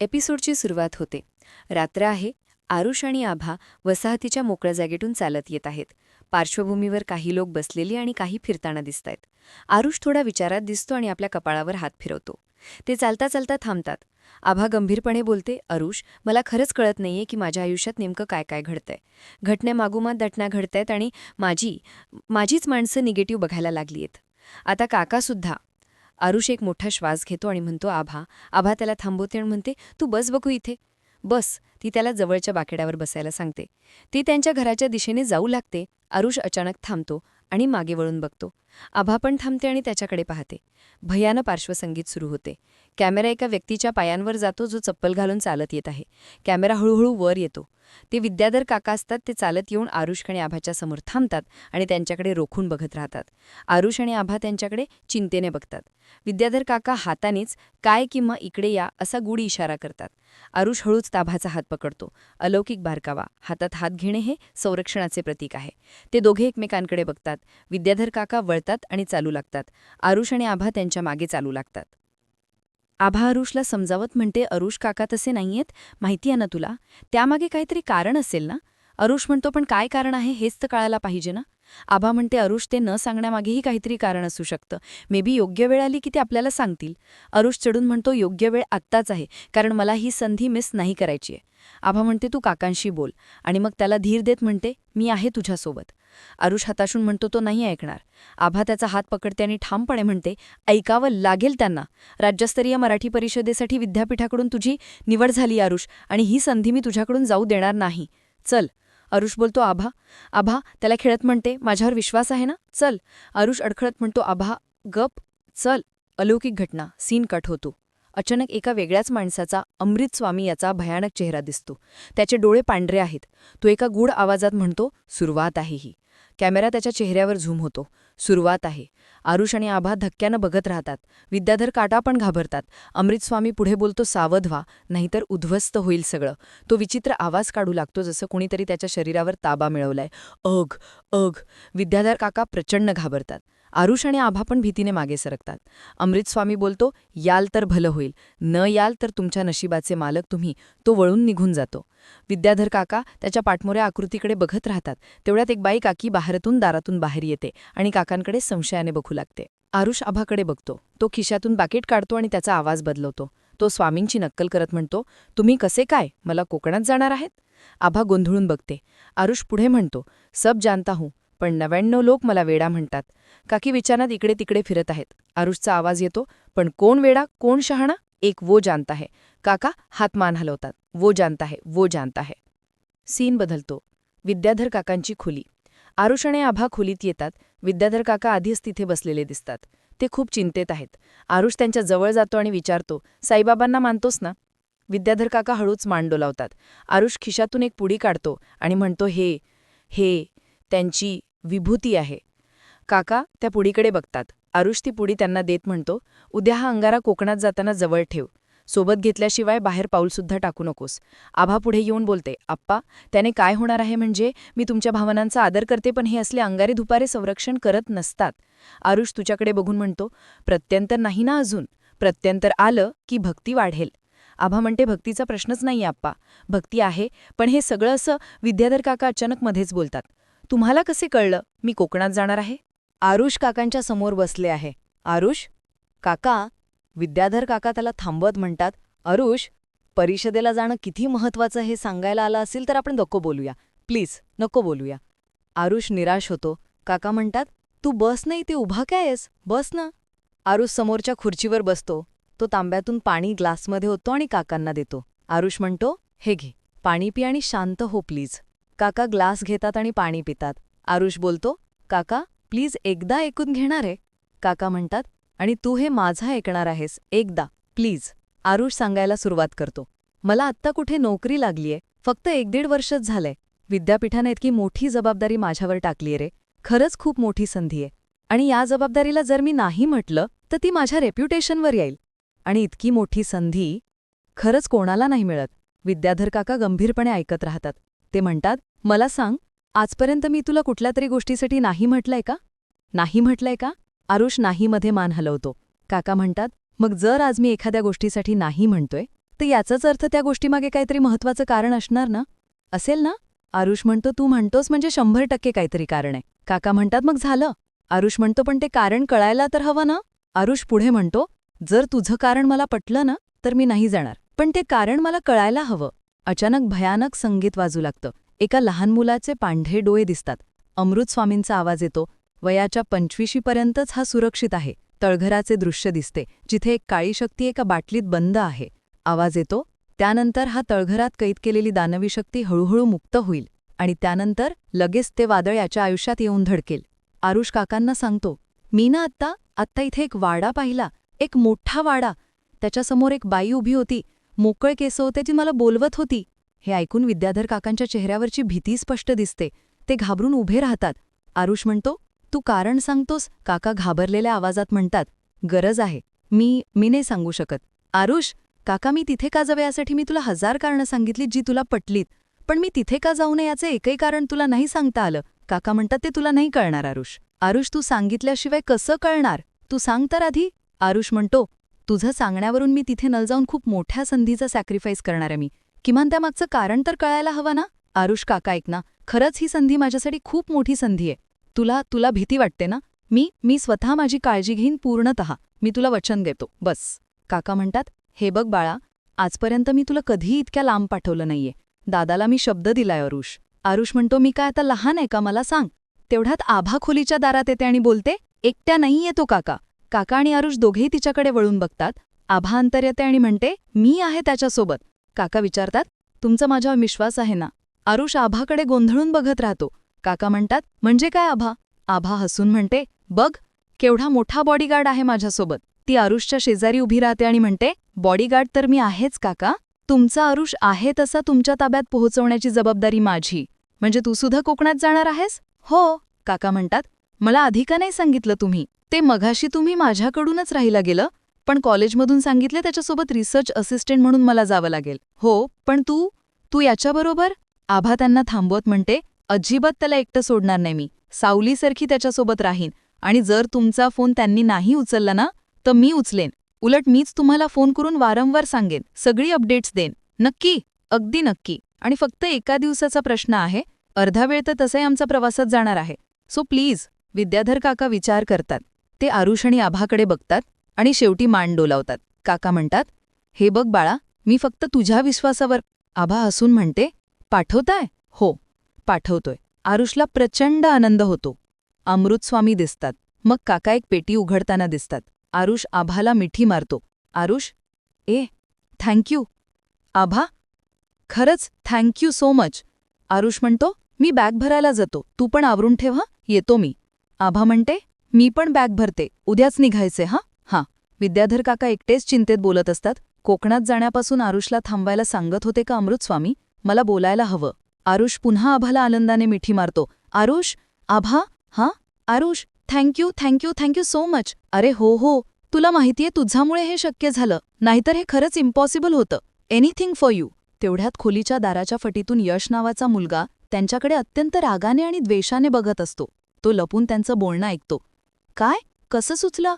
एपिसोडची सुरुवात होते. रात्र आहे आरुष आणि आभा वसाहतीच्या मोकळ्या जागेतून चालत येत आहेत. पार्श्वभूमीवर काही लोक बसलेली आणि काही फिरताना दिसतायत. आरुष थोडा विचारात दिसतो आणि आपल्या कपाळावर हात फिरवतो. ते चालता चालता थांबतात. आभा गंभीरपणे बोलते अरुष मला खरंच कळत नाहीये की माझ्या आयुष्यात नेमकं काय काय घडतंय. घटनेमागोमात दटना घडतायत आणि माझी माझीच माणसं निगेटिव्ह बघायला लागली आहेत आता काकासुद्धा आरुष एक मोठा श्वास घेतो आणि म्हणतो आभा आभा त्याला थांबवते आणि म्हणते तू बस बघू इथे. बस. ती त्याला जवळच्या बाकेड्यावर बसायला सांगते. ती त्यांच्या घराच्या दिशेने जाऊ लागते. आरुष अचानक थांबतो आणि मागे वळून बघतो. आभा पण थांबते आणि त्याच्याकडे पाहते. भयानं पार्श्वसंगीत सुरू होते. कॅमेरा एका व्यक्तीच्या पायांवर जातो जो चप्पल घालून चालत येत आहे. कॅमेरा हळूहळू वर येतो. ते विद्याधर काका असतात ते चालत येऊन आरुष आणि आभाच्या समोर थांबतात आणि त्यांच्याकडे रोखून बघत राहतात. आरुष आणि आभा त्यांच्याकडे चिंतेने बघतात. विद्याधर काका हातानेच काय किंवा इकडे या असा गुढी इशारा करतात. आरुष हळूच ताभाचा हात पकडतो. अलौकिक बारकावा हातात हात घेणे हे संरक्षणाचे प्रतीक आहे. ते दोघे एकमेकांकडे बघतात. विद्याधर काका वळतात आणि चालू लागतात. आरुष आणि आभा त्यांच्या मागे चालू लागतात. आभा अरुषला समजावत म्हणते अरुष काका तसे नाहीयेत माहिती आहे ना तुला? त्यामागे काहीतरी कारण असेल ना? अरुष म्हणतो पण काय कारण आहे हेच तर कळायला पाहिजे ना? आभा म्हणते अरुष ते न सांगण्यामागेही काहीतरी कारण असू शकतं. मे बी योग्य वेळ आली की ते आपल्याला सांगतील. अरुष चढून म्हणतो योग्य वेळ आत्ताच आहे कारण मला ही संधी मिस नाही करायची आहे. आभा म्हणते तू काकांशी बोल. आणि मग त्याला धीर देत म्हणते मी आहे तुझ्यासोबत. अरुष हताशून म्हणतो तो नाही ऐकणार. आभा त्याचा हात पकडते आणि ठामपणे म्हणते ऐकावं लागेल त्यांना. राज्यस्तरीय मराठी परिषदेसाठी विद्यापीठाकडून तुझी निवड झाली आरुष आणि ही संधी मी तुझ्याकडून जाऊ देणार नाही. चल. अरुष बोलतो आभा आभा त्याला खेळत म्हणते. माझ्यावर विश्वास आहे ना? चल. अरुष अडखळत म्हणतो आभा गप चल. अलौकिक घटना. सीन कट होतो. अचानक एका वेगळ्याच माणसाचा अमृत स्वामी याचा भयानक चेहरा दिसतो. त्याचे डोळे पांढरे आहेत. तो एका गूढ आवाजात म्हणतो सुरुवात आहे ही. कॅमेरा त्याच्या चेहऱ्यावर झूम होतो. सुरुवात आहे. आरुष आणि आभा धक्क्यानं बघत राहतात. विद्याधर काटा पण घाबरतात. अमृतस्वामी पुढे बोलतो सावध व्हा नाहीतर उद्ध्वस्त होईल सगळं. तो विचित्र आवाज काढू लागतो जसं कुणीतरी त्याच्या शरीरावर ताबा मिळवलाय. अघ अघ. विद्याधर काका प्रचंड घाबरतात. आरुष आणि आभा पण भीतीने मागे सरकतात. अमृतस्वामी बोलतो याल तर भलं होईल. न याल तर तुमच्या नशिबाचे मालक तुम्ही. तो वळून निघून जातो. विद्याधर काका त्याच्या पाठमोऱ्या आकृतीकडे बघत राहतात. तेवढ्यात एक बाई काकी बाहेरतून दारातून बाहेर येते आणि काकांकडे संशयाने बघू लागते. आरुष आभाकडे बघतो. तो खिशातून बाकेट काढतो आणि त्याचा आवाज बदलवतो. तो स्वामींची नक्कल करत म्हणतो तुम्ही कसे काय? मला कोकणात जाणार आहेत? आभा गोंधळून बघते. आरुष पुढे म्हणतो सब जानता हूं. पण नव्याण्णव लोक मला वेडा म्हणतात. काकी विचारात इकडे तिकडे फिरत आहेत. आरुषचा आवाज येतो पण कोण वेडा कोण शहाणा? एक वो जानता है काका हात मान हलवतात. वो जानता है वो जानता है सीन बदलतो. विद्याधर काकांची खुली. आरुष आणि आभा खोलीत येतात. विद्याधर काका आधीच तिथे बसलेले दिसतात. ते खूप चिंतेत आहेत. आरुष त्यांच्या जवळ जातो आणि विचारतो साईबाबांना मानतोस ना? विद्याधर काका हळूच मान डोलावतात. आरुष खिशातून एक पुडी काढतो आणि म्हणतो हे हे त्यांची विभूती आहे. काका त्या पुडीकडे बघतात. आरुष ती पुडी त्यांना देत म्हणतो उद्या हा अंगारा कोकणात जाताना जवळ ठेव. सोबत घेतल्याशिवाय बाहेर पाऊलसुद्धा टाकू नकोस. आभा पुढे येऊन बोलते आप्पा त्याने काय होणार आहे म्हणजे? मी तुमच्या भावनांचा आदर करते पण हे असले अंगारे धुपारे संरक्षण करत नसतात. आरुष तुझ्याकडे बघून म्हणतो प्रत्यंतर नाही ना अजून? प्रत्यंतर आलं की भक्ती वाढेल. आभा म्हणते भक्तीचा प्रश्नच नाही आप्पा. भक्ती आहे पण हे सगळं असं विद्याधर काका अचानक मध्येच बोलतात. तुम्हाला कसे कळलं? मी कोकणात जाणार आहे? आरुष काकांच्या समोर बसले आहे. आरुष? काका विद्याधर काका त्याला थांबवत म्हणतात अरुष परिषदेला जाणं किती महत्वाचं हे सांगायला आलं असेल तर आपण नको बोलूया. प्लीज नको बोलूया. आरुष निराश होतो. काका म्हणतात तू बस नाही ते उभा काय आहेस? बस ना. आरुष समोरच्या खुर्चीवर बसतो. तो तांब्यातून पाणी ग्लासमध्ये होतो आणि काकांना देतो. आरुष म्हणतो हे घे पाणी पी आणि शांत हो प्लीज. काका ग्लास घेतात आणि पाणी पितात. आरुष बोलतो काका प्लीज एकदा ऐकून घेणार आहे. काका म्हणतात आणि तू हे माझा ऐकणार आहेस. एकदा प्लीज. आरुष सांगायला सुरुवात करतो. मला आत्ता कुठे नोकरी लागलीये? फक्त एक दीड वर्षच झालंय. विद्यापीठाने इतकी मोठी जबाबदारी माझ्यावर टाकलीये रे. खरंच खूप मोठी संधी आहे आणि या जबाबदारीला जर मी नाही म्हटलं तर ती माझ्या रेप्युटेशनवर येईल. आणि इतकी मोठी संधी खरंच कोणाला नाही मिळत. विद्याधर काका गंभीरपणे ऐकत राहतात. ते म्हणतात मला सांग आजपर्यंत मी तुला कुठल्या तरी गोष्टीसाठी नाही म्हटलंय का? नाही म्हटलंय का? आरुष नाहीमध्ये मान हलवतो. काका म्हणतात मग जर आज मी एखाद्या गोष्टीसाठी नाही म्हणतोय तर याचाच अर्थ त्या गोष्टीमागे काहीतरी महत्वाचं कारण असणार ना? असेल ना? आरुष म्हणतो तू म्हणतोस म्हणजे शंभर टक्के काहीतरी कारण आहे. काका म्हणतात मग झालं. आरुष म्हणतो पण ते कारण कळायला तर हवं ना? आरुष पुढे म्हणतो जर तुझं कारण मला पटलं ना तर मी नाही जाणार. पण ते कारण मला कळायला हवं. अचानक भयानक संगीत वाजू लागतं. एका लहान मुलाचे पांढरे डोळे दिसतात. अमृत स्वामींचा आवाज येतो. वयाच्या पंचवीशीपर्यंतच हा सुरक्षित आहे. तळघराचे दृश्य दिसते. जिथे एक काळी शक्ती एका बाटलीत बंद आहे. आवाज येतो. त्यानंतर हा तळघरात कैद केलेली दानवी शक्ती हळूहळू मुक्त होईल. आणि त्यानंतर लगेच ते वादळ याच्या आयुष्यात येऊन धडकेल. आरुष काकांना सांगतो मी ना आत्ता आत्ता इथे एक वाडा पाहिला. एक मोठा वाडा. त्याच्यासमोर एक बाई उभी होती. मोकळे केस होते जी मला बोलवत होती. हे ऐकून विद्याधर काकांच्या चेहऱ्यावरची भीती स्पष्ट दिसते. ते घाबरून उभे राहतात. आरुष म्हणतो तू कारण सांगतोस काका घाबरलेल्या आवाजात म्हणतात गरज आहे. मी मी नाही सांगू शकत. आरुष काका मी तिथे का जावे? यासाठी मी तुला हजार कारणं सांगितली जी तुला पटलीत. पण मी तिथे का जाऊ नये याचे एकही कारण तुला नाही सांगता आलं काका म्हणतात ते तुला नाही कळणार आरुष. आरुष तू सांगितल्याशिवाय कसं कळणार? तू सांग तर आधी. आरुष म्हणतो तुझं सांगण्यावरून मी तिथे न जाऊन खूप मोठ्या संधीचा सॅक्रिफाईस करणार आहे मी. किमान त्यामागचं कारण तर कळायला हवं ना? आरुष काका ऐक ना खरंच ही संधी माझ्यासाठी खूप मोठी संधी आहे. तुला तुला भीती वाटते ना? मी मी स्वतः माझी काळजी घेईन पूर्णतः. मी तुला वचन देतो. बस. काका म्हणतात हे बघ बाळा आजपर्यंत मी तुला कधीही इतक्या लांब पाठवलं नाहीये. दादाला मी शब्द दिलाय आरुष. आरुष म्हणतो मी काय आता लहान आहे का? मला सांग. तेवढ्यात आभा खोलीच्या दारात येते आणि बोलते एकट्या नाही येतो काका. काका आणि आरुष दोघेही तिच्याकडे वळून बघतात. आभा अंतर येते आणि म्हणते मी आहे त्याच्यासोबत. काका विचारतात तुमचा माझ्यावर विश्वास आहे ना? आरुष आभाकडे गोंधळून बघत राहतो. काका म्हणतात म्हणजे काय आभा? आभा हसून म्हणते बघ केवढा मोठा बॉडीगार्ड आहे माझ्यासोबत. ती आरुषच्या शेजारी उभी राहते आणि म्हणते बॉडीगार्ड तर मी आहेच काका. तुमचा आरुष आहे तसा तुमच्या ताब्यात पोहोचवण्याची जबाबदारी माझी. म्हणजे तू सुद्धा कोकणात जाणार आहेस? हो काका म्हणतात मला आधी का नाही सांगितलं तुम्ही? ते मघाशी तुम्ही माझ्याकडूनच राहिला गेलं पण कॉलेजमधून सांगितले त्याच्यासोबत रिसर्च असिस्टंट म्हणून मला जावं लागेल. हो पण तू तू याच्याबरोबर? आभा त्यांना थांबवत म्हणते अजिबात त्याला एकटं सोडणार नाही मी सावलीसारखी त्याच्यासोबत राहीन. आणि जर तुमचा फोन त्यांनी नाही उचलला ना तर मी उचलेन. उलट मीच तुम्हाला फोन करून वारंवार सांगेन सगळी अपडेट्स देन. नक्की अगदी नक्की. आणि फक्त एका दिवसाचा प्रश्न आहे अर्धा वेळ तर तसंही आमचा प्रवासात जाणार आहे. सो प्लीज विद्याधर काका विचार करतात. ते आरुष आणि आभाकडे बघतात आणि शेवटी मान डोलावतात. काका म्हणतात हे बघ बाळा मी फक्त तुझ्या विश्वासावर आभा हसून म्हणते पाठवताय? हो पाठवतोय. आरुषला प्रचंड आनंद होतो. अमृतस्वामी दिसतात. मग काका एक पेटी उघडताना दिसतात. आरुष आभाला मिठी मारतो. आरुष ए थँक्यू आभा खरंच थँक्यू सो मच. आरुष म्हणतो मी बॅग भरायला जातो. तू पण आवरून ठेव हं? येतो मी. आभा म्हणते मी पण बॅग भरते. उद्याच निघायचे हां? हां. विद्याधर काका एकटेच चिंतेत बोलत असतात. कोकणात जाण्यापासून आरुषला थांबायला सांगत होते का अमृतस्वामी? मला बोलायला हवं. आरुष पुन्हा आभाला आनंदाने मिठी मारतो. आरुष? आभा? हां? Arush? Thank you thank you thank you so much. अरे हो हो. तुला माहितीये तुझ्यामुळे हे शक्य झालं. नाहीतर हे खरंच इम्पॉसिबल होतं. एनिथिंग फॉर यू तेवढ्यात खोलीच्या दाराच्या फटीतून यश नावाचा मुलगा त्यांच्याकडे अत्यंत रागाने आणि द्वेषाने बघत असतो. तो लपून त्यांचं बोलणं ऐकतो. काय? कसं सुचलं?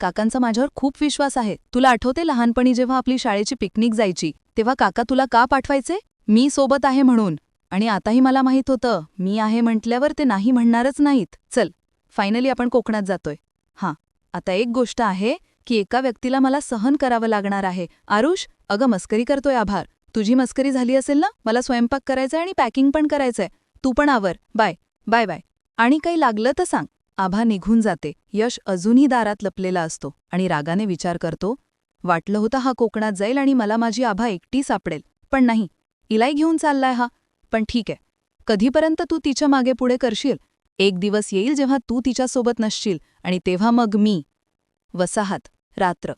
काकांचा माझ्यावर खूप विश्वास आहे. तुला आठवते लहानपणी जेव्हा आपली शाळेची पिकनिक जायची तेव्हा काका तुला का पाठवायचे? मी सोबत आहे म्हणून. आणि आताही मला माहीत होतं मी आहे म्हटल्यावर ते नाही म्हणणारच नाहीत. चल फायनली आपण कोकणात जातोय. हां आता एक गोष्ट आहे की एका व्यक्तीला मला सहन करावं लागणार आहे. आरुष अगं मस्करी करतोय आभार. तुझी मस्करी झाली असेल ना? मला स्वयंपाक करायचंय आणि पॅकिंग पण करायचंय. तू पण आवर. Bye bye bye. आणि काही लागलं तर सांग. आभा निघून जाते. यश अजूनही दारात लपलेला असतो आणि रागाने विचार करतो वाटलं होतं हा कोकणात जाईल आणि मला माझी आभा एकटी सापडेल. पण नाही. इलाई घेऊन चाललाय हा. पण ठीक आहे. कधीपर्यंत तू तिच्यामागे पुढे करशील? एक दिवस येईल जेव्हा तू तिच्यासोबत नसशील आणि तेव्हा मग मी. वसाहत. रात्र.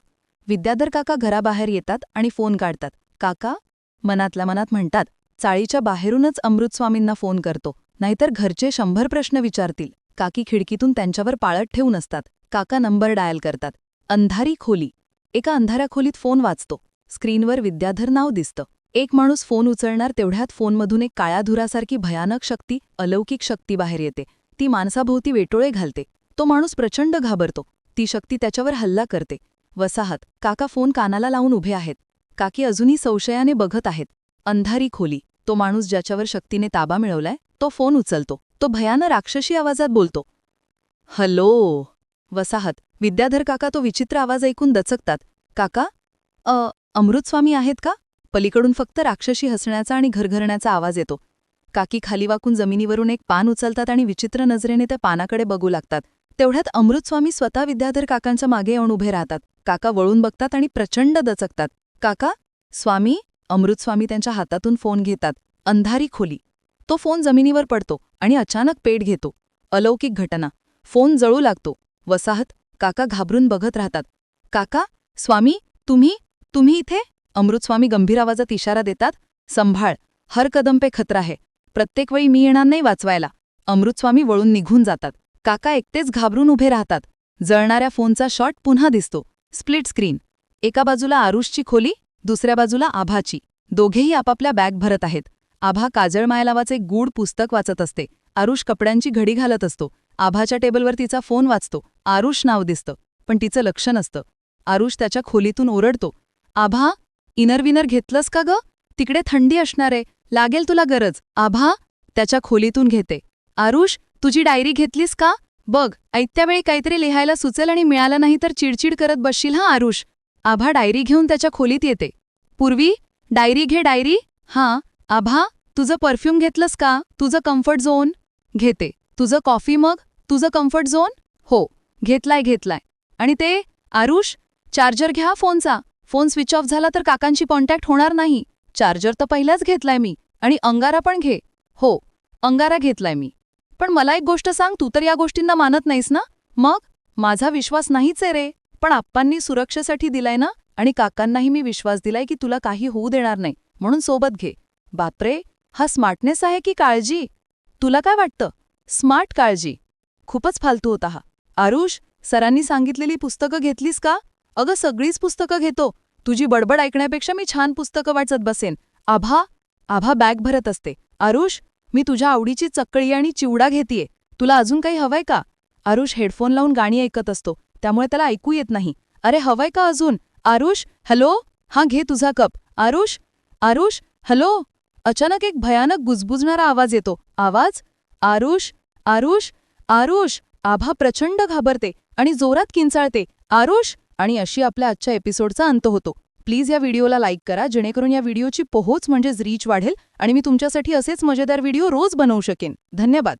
विद्याधर काका घराबाहेर येतात आणि फोन काढतात. काका मनातल्या मनात म्हणतात चाळीच्या बाहेरूनच अमृतस्वामींना फोन करतो. नाहीतर घरचे शंभर प्रश्न विचारतील. काकी खिडकीतून त्यांच्यावर पाळत ठेवून असतात. काका नंबर डायल करतात. अंधारी खोली. एका अंधाऱ्या खोलीत फोन वाचतो स्क्रीनवर विद्याधर नाव दिसतं. एक माणूस फोन उचलणार तेवढ्यात फोनमधून एक काळ्या धुरासारखी भयानक शक्ती अलौकिक शक्ती बाहेर येते. ती माणसाभोवती वेटोळे घालते. तो माणूस प्रचंड घाबरतो. ती शक्ती त्याच्यावर हल्ला करते. वसाहत. काका फोन कानाला लावून उभे आहेत. काकी अजूनही संशयाने बघत आहेत. अंधारी खोली. तो माणूस ज्याच्यावर शक्तीने ताबा मिळवलाय तो फोन उचलतो. तो भयानं राक्षसी आवाजात बोलतो. हॅलो. वसाहत. विद्याधर काका तो विचित्र आवाज ऐकून दचकतात. काका अ अमृतस्वामी आहेत का? पलीकडून फक्त राक्षसी हसण्याचा आणि घरघरण्याचा आवाज येतो. काकी खाली वाकून जमिनीवरून एक पान उचलतात आणि विचित्र नजरेने त्या पानाकडे बघू लागतात. तेवढ्यात अमृतस्वामी स्वतः विद्याधर काकांच्या मागे येऊन उभे राहतात. काका वळून बघतात आणि प्रचंड दचकतात. काका स्वामी? अमृतस्वामी त्यांच्या हातातून फोन घेतात. अंधारी खोली. तो फोन जमिनीवर पडतो आणि अचानक पेट घेतो. अलौकिक घटना. फोन जळू लागतो. वसाहत काका घाबरून बघत राहतात. काका स्वामी तुम्ही? तुम्ही इथे? अमृतस्वामी गंभीर आवाजात इशारा देतात. संभाळ. हर कदम पे खतरा है प्रत्येक वेळी मी येणार नाही वाचवायला. अमृतस्वामी वळून निघून जातात. काका एकटेच घाबरून उभे राहतात. जळणाऱ्या फोनचा शॉट पुन्हा दिसतो. Split screen. एका बाजूला आरुषची खोली दुसऱ्या बाजूला आभाची. दोघेही आपापल्या बॅग भरत आहेत. आभा काजळमायलावाचे गूढ पुस्तक वाचत असते. आरुष कपड्यांची घडी घालत असतो. आभाच्या टेबलवर तिचा फोन वाचतो. आरुष नाव दिसतं. पण तिचं लक्ष नसतं. आरुष त्याच्या खोलीतून ओरडतो. आभा इनर विनर घेतलंस का ग? तिकडे थंडी असणारे. लागेल तुला गरज. आभा त्याच्या खोलीतून घेते. आरुष तुझी डायरी घेतलीस का? बघ ऐत्यावेळी काहीतरी लिहायला सुचेल आणि मिळालं नाही तर चिडचिड करत बसशील हा आरुष? आभा डायरी घेऊन त्याच्या खोलीत येते. पूर्वी डायरी घे डायरी. हां आभा तुझं परफ्यूम घेतलंस का? तुझं कम्फर्ट झोन घेते. तुझं कॉफी मग? तुझं कम्फर्ट झोन हो. घेतलाय घेतलाय. आणि ते आरुष चार्जर घ्या फोनचा. फोन स्विच ऑफ झाला तर काकांची कॉन्टॅक्ट होणार नाही. चार्जर तर पहिलाच घेतलाय मी. आणि अंगारा पण घे. हो. अंगारा घेतलाय मी. पण मला एक गोष्ट सांग तू तर या गोष्टींना मानत नाहीस ना? मग? माझा विश्वास नाहीच आहे रे. पण आप्पांनी सुरक्षेसाठी दिलाय ना? आणि काकांनाही मी विश्वास दिलाय की तुला काही होऊ देणार नाही. म्हणून सोबत घे. बापरे हा स्मार्टनेस आहे की काळजी? तुला काय वाटतं? स्मार्ट काळजी. खूपच फालतू होता हा. आरुष सरांनी सांगितलेली पुस्तकं घेतलीस का? अगं सगळीच पुस्तकं घेतो. तुझी बडबड ऐकण्यापेक्षा मी छान पुस्तकं वाचत बसेन. आभा आभा बॅग भरत असते. आरुष मी तुझ्या आवडीची चक्कळी आणि चिवडा घेतीये. तुला अजून काही हवंय का? आरुष हेडफोन लावून गाणी ऐकत असतो. त्यामुळे त्याला ऐकू येत नाही. अरे हवंय का अजून? आरुष हॅलो? हा घे तुझा कप. आरुष आरुष हॅलो? अचानक एक भयानक गुजबुजणारा आवाज येतो. आवाज? आरुष? आरुष? आरुष! आभा प्रचंड घाबरते आणि जोरात किंचाळते. आरुष! आणि अशी आपल्या आजच्या एपिसोडचा अंत होतो. प्लीज या व्हिडिओला लाईक करा जेणेकरून या व्हिडिओची पोहोच म्हणजेच रीच वाढेल आणि मी तुमच्यासाठी असेच मजेदार व्हिडिओ रोज बनवू शकेन. धन्यवाद!